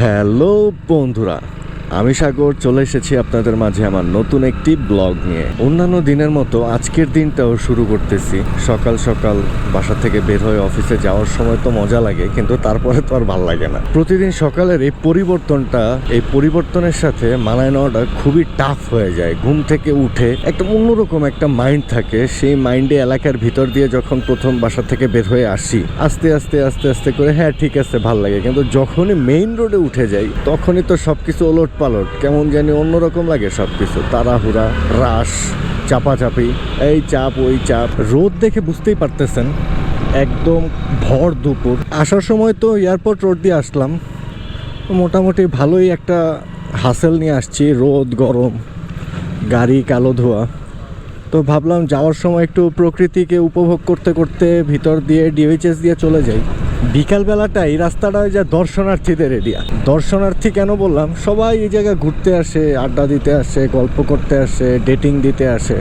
Hello বন্ধুরা। আমি সাগর, চলে এসেছি আপনাদের মাঝে আমার নতুন একটি ব্লগ নিয়ে। অন্যান্য দিনের মতো আজকের দিনটাও শুরু করতেছি। সকাল সকাল বাসা থেকে বের হয়ে অফিসে যাওয়ার সময় তো মজা লাগে, কিন্তু তারপরে তো আর ভালো লাগে না। প্রতিদিন সকালের এই পরিবর্তনটা, এই পরিবর্তনের সাথে মানায় নেওয়াটা খুবই টাফ হয়ে যায়। ঘুম থেকে উঠে একটা অন্যরকম একটা মাইন্ড থাকে। সেই মাইন্ডে এলাকার ভিতর দিয়ে যখন প্রথম বাসা থেকে বের হয়ে আসি, আস্তে আস্তে আস্তে আস্তে করে হ্যাঁ ঠিক আছে, ভালো লাগে। কিন্তু যখনই মেইন রোডে উঠে যাই, তখনই তো সব কিছু ওলট পালট, কেমন জানি অন্যরকম লাগে সব কিছু তাড়াহুড়া রাস চাপাচাপি। এই চাপ, ওই চাপ। রোদ দেখে বুঝতেই পারতেছেন, একদম ভর দুপুর। আসার সময় তো এয়ারপোর্ট রোড দিয়ে আসলাম। মোটামুটি ভালোই একটা হাসেল নিয়ে আসছি, রোদ, গরম, গাড়ি, কালো ধোয়া। তো ভাবলাম যাওয়ার সময় একটু প্রকৃতিকে উপভোগ করতে করতে ভিতর দিয়ে ডিওইচএস দিয়ে চলে যাই। বিকালবেলাটা এই রাস্তাটা যা দর্শনার্থীদের এরিয়া। দর্শনার্থী কেন বললাম? সবাই এই জায়গায় ঘুরতে আসে আড্ডা দিতে আসে গল্প করতে আসে ডেটিং দিতে আসে।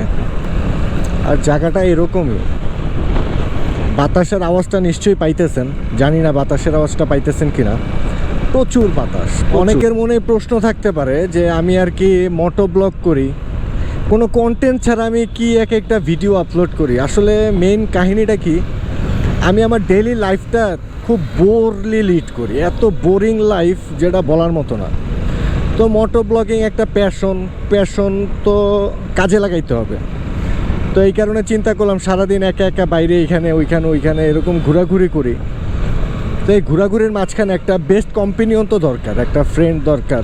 আর জায়গাটা এরকমই। বাতাসের আওয়াজটা নিশ্চয়ই পাইতেছেন। জানি না বাতাসের আওয়াজটা পাইতেছেন কিনা। প্রচুর বাতাস। অনেকের মনে প্রশ্ন থাকতে পারে যে আমি আর কি মোটো ব্লগ করি? কোনো কন্টেন্ট ছাড়া আমি কি এক একটা ভিডিও আপলোড করি? আসলে মেইন কাহিনীটা কি? আমি আমার ডেইলি লাইফটা খুব বোরলি লিড করি। এত বোরিং লাইফ যেটা বলার মতো না। তো মোটো ব্লগিং একটা প্যাশন প্যাশন তো কাজে লাগাইতে হবে। তো এই কারণে চিন্তা করলাম, সারাদিন একা একা বাইরে এখানে, ওইখানে ওইখানে এরকম ঘোরাঘুরি করি। তো এই ঘোরাঘুরির মাঝখানে একটা বেস্ট কম্পিনিয়ন তো দরকার, একটা ফ্রেন্ড দরকার।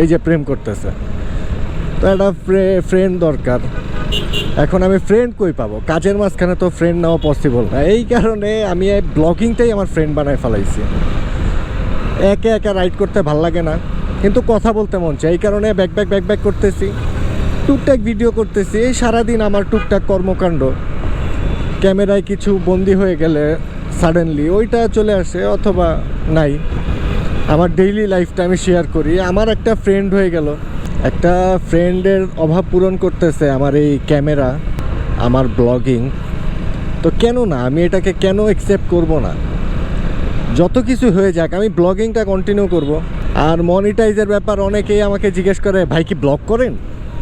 এই যে প্রেম করতেছে। তো একটা ফ্রেন্ড দরকার। এখন আমি ফ্রেন্ড কই পাবো? কাজের মাঝখানে তো ফ্রেন্ড নেওয়া পসিবল না এই কারণে আমি এই ব্লগিংটাই আমার ফ্রেন্ড বানায় ফেলাইছি। একে একা রাইড করতে ভালো লাগে না। কিন্তু কথা বলতে মন চাই এই কারণে ব্যাক ব্যাক ব্যাক ব্যাক করতেছি। টুকটাক ভিডিও করতেছি, এই সারাদিন আমার টুকটাক কর্মকাণ্ড। ক্যামেরায় কিছু বন্দি হয়ে গেলে সাডেনলি ওইটা চলে আসে অথবা নাই। আমার ডেইলি লাইফটা আমি শেয়ার করি। আমার একটা ফ্রেন্ড হয়ে গেল। একটা ফ্রেন্ডের অভাব পূরণ করতেছে আমার এই ক্যামেরা আমার ব্লগিং তো কেন না? আমি এটাকে কেন অ্যাকসেপ্ট করব না? যত কিছু হয়ে যাক, আমি ব্লগিংটা কন্টিনিউ করব। আর মনিটাইজের ব্যাপার অনেকেই আমাকে জিজ্ঞেস করে, ভাই কি ব্লগ করেন?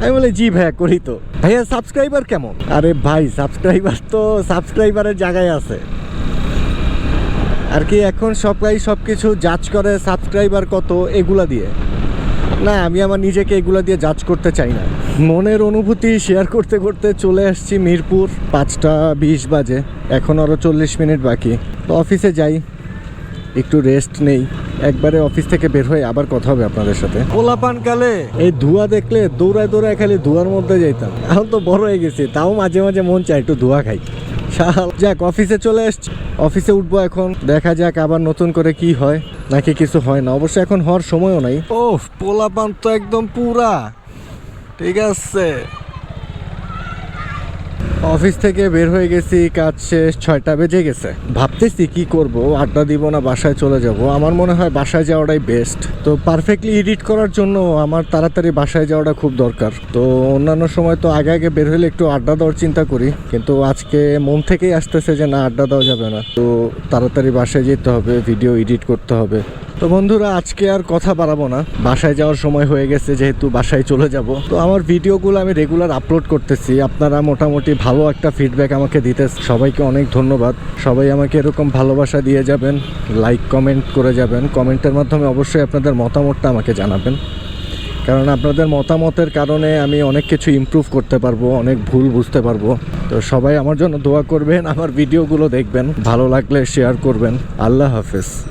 আমি বলি, জি ভাইয়া, করি তো। ভাইয়া সাবস্ক্রাইবার কেমন? আরে ভাই সাবস্ক্রাইবার তো সাবস্ক্রাইবারের জায়গায় আছে। আর কি এখন সবাই সব কিছু জাজ করে সাবস্ক্রাইবার কত, এগুলা দিয়ে। না, আমি আমার নিজেকে এগুলো দিয়ে জাজ করতে চাই না। মনের অনুভূতি শেয়ার করতে করতে চলে আসছি মিরপুর পাঁচটা বিশ বাজে। এখন আরও চল্লিশ মিনিট বাকি। তো অফিসে যাই, একটু রেস্ট নেই। একবারে অফিস থেকে বের হয়ে আবার কথা হবে আপনাদের সাথে। পোলাপান কালে এই ধোঁয়া দেখলে দৌড়ায় দৌড়ায় খালি ধোঁয়ার মধ্যে যাইতাম। এখন তো বড় হয়ে গেছি, তাও মাঝে মাঝে মন চায় একটু ধোঁয়া খাই। শাল যাক, অফিসে চলে এসছি। অফিসে উঠবো এখন। দেখা যাক আবার নতুন করে কি হয়। নাকি কিছু হয় না। অবশ্য এখন হওয়ার সময়ও নাই। ও পোলাপান তো একদম পুরা। ঠিক আছে। অফিস থেকে বের হয়ে গেছি, কাজ শেষ, ছয়টা বেজে গেছে। ভাবতেছি কি করব, আড্ডা দিব না, বাসায় চলে যাব। আমার মনে হয় বাসায় যাওয়াটাই বেস্ট তো পারফেক্টলি এডিট করার জন্য আমার তাড়াতাড়ি বাসায় যাওয়াটা খুব দরকার। তো অন্যান্য সময় তো আগে আগে বের হলে একটু আড্ডা দেওয়ার চিন্তা করি, কিন্তু আজকে মন থেকেই আসতেছে যে না, আড্ডা দেওয়া যাবে না। তো তাড়াতাড়ি বাসায় যেতে হবে ভিডিও এডিট করতে হবে। তো বন্ধুরা, আজকে আর কথা বাড়াবো না। বাসায় যাওয়ার সময় হয়ে গেছে, যেহেতু বাসায় চলে যাব। তো আমার ভিডিওগুলো আমি রেগুলার আপলোড করতেছি। আপনারা মোটামুটি ভালো একটা ফিডব্যাক আমাকে দিতে সবাইকে অনেক ধন্যবাদ। সবাই আমাকে এরকম ভালোবাসা দিয়ে যাবেন লাইক কমেন্ট করে যাবেন। কমেন্টের মাধ্যমে অবশ্যই আপনাদের মতামতটা আমাকে জানাবেন। কারণ আপনাদের মতামতের কারণে আমি অনেক কিছু ইমপ্রুভ করতে পারব, অনেক ভুল বুঝতে পারব। তো সবাই আমার জন্য দোয়া করবেন, আমার ভিডিওগুলো দেখবেন। ভালো লাগলে শেয়ার করবেন। আল্লাহ হাফেজ।